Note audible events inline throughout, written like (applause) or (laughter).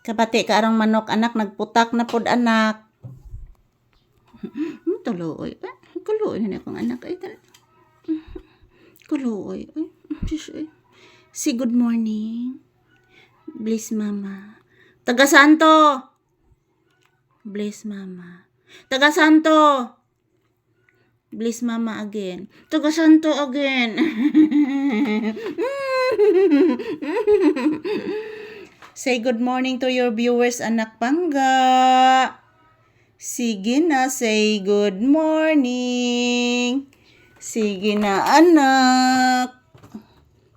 Kabati ka arang manok anak nagputak na pod anak. Hmm, Tuloy. Eh, kuloy na akong anak ay tal. Kuloy. Ay. Si good morning. Bless mama. Taga Santo. Bless mama. Taga Santo. Bless mama again. Taga Santo again. (laughs) Say good morning to your viewers, anak pangga. Sige na, say good morning. Sige na, anak.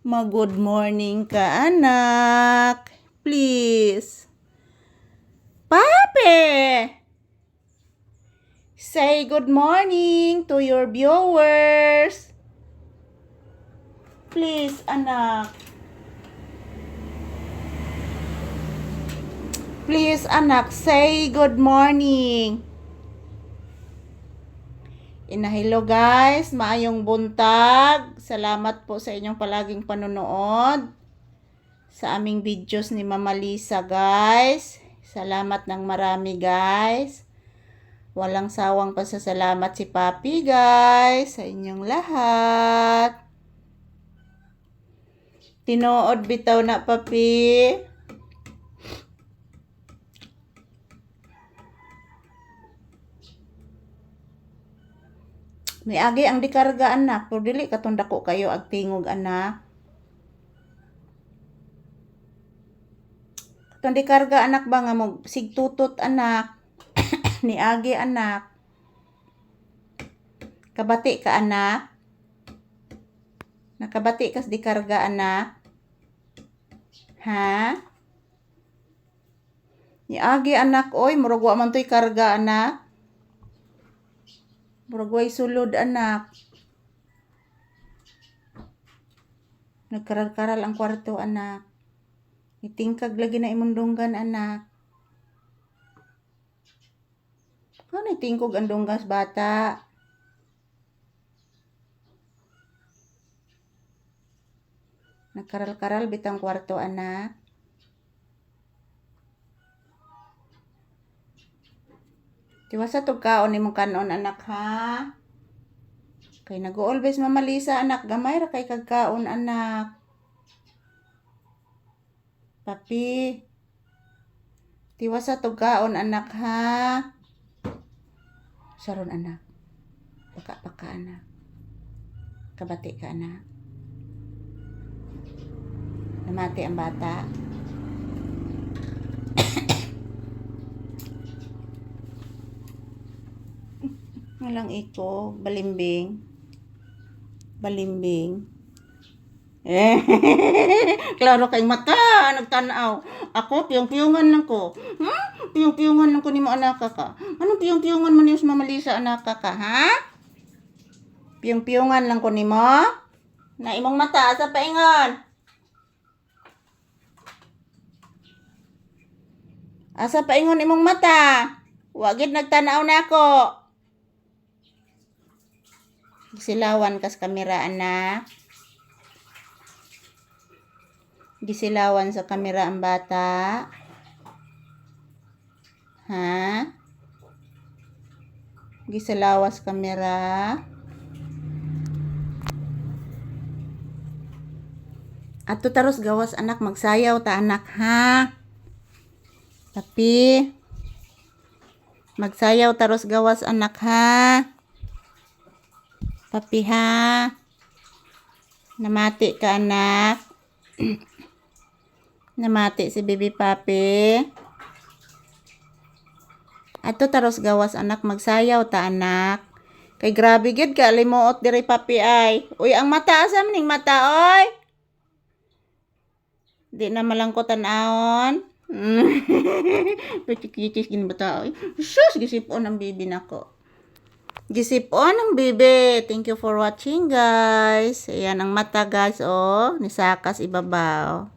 Mag-good morning ka, anak. Please. Pape! Say good morning to your viewers. Please, anak. Please, anak, say good morning. Inahilo guys, maayong buntag. Salamat po sa inyong palaging panonood sa aming videos ni Mama Lisa guys. Salamat ng marami guys. Walang sawang pasasalamat si Papi guys sa inyong lahat. Tinood bitaw na Papi. May agi ang dikarga anak, pero dili katong dako kayo ag tingog anak. Katong dikarga anak ba nga mo sigtutot anak. (coughs) Ni agi anak. Kabati ka anak. Nakabati kas dikarga anak. Ha? Ni agi anak oy, murag man toy karga anak. Murag way sulod anak. Nagkaral-karal ang kwarto anak. Itingkag lagi na imong dunggan anak. Ano itingkog ang dunggas bata? Nagkaral-karal bitang kwarto anak. Tiwasa tog kaon imong kanon anak ha. Kay nag-always mamalisa anak gamay ra kay kagkaon anak. Papi. Tiwasa tog kaon anak ha. Saron anak. Paka-paka anak. Kabati ka anak. Namati ang bata. Walang iko, balimbing. Balimbing. Eh, (laughs) klaro kay mata, nagtanaw. Ako, piyong-piyongan lang ko. Hmm? Piyong-piyongan lang ko ni mo anak ka. Anong piyong-piyongan man yung mamalisa anak ka, ha? Piyong-piyongan lang ko ni mo? Na imong mata, sa paingon. Asa paingon imong mata? Wagid nagtanaw na ako. Gisilawan kas kamera anak. Gisilawan sa kamera ang bata. Ha? Gisilawas kamera. Ato taros gawas anak magsayaw ta anak ha. Tapi magsayaw taros gawas anak ha. Papi ha. Namati ka anak. (clears throat) Namati si baby papi. Ato taros gawas anak magsayaw ta anak. Kay grabe gid ka limuot diri papi ay. Uy ang mata asa maning mata oy. Di na malangko tan-aon. (laughs) Pichik-pichik gin bata oy. Sus gisipon ang bibi nako. Gisipon ang bibi. Thank you for watching guys. Ayan ang mata guys oh. Nisakas ibabaw.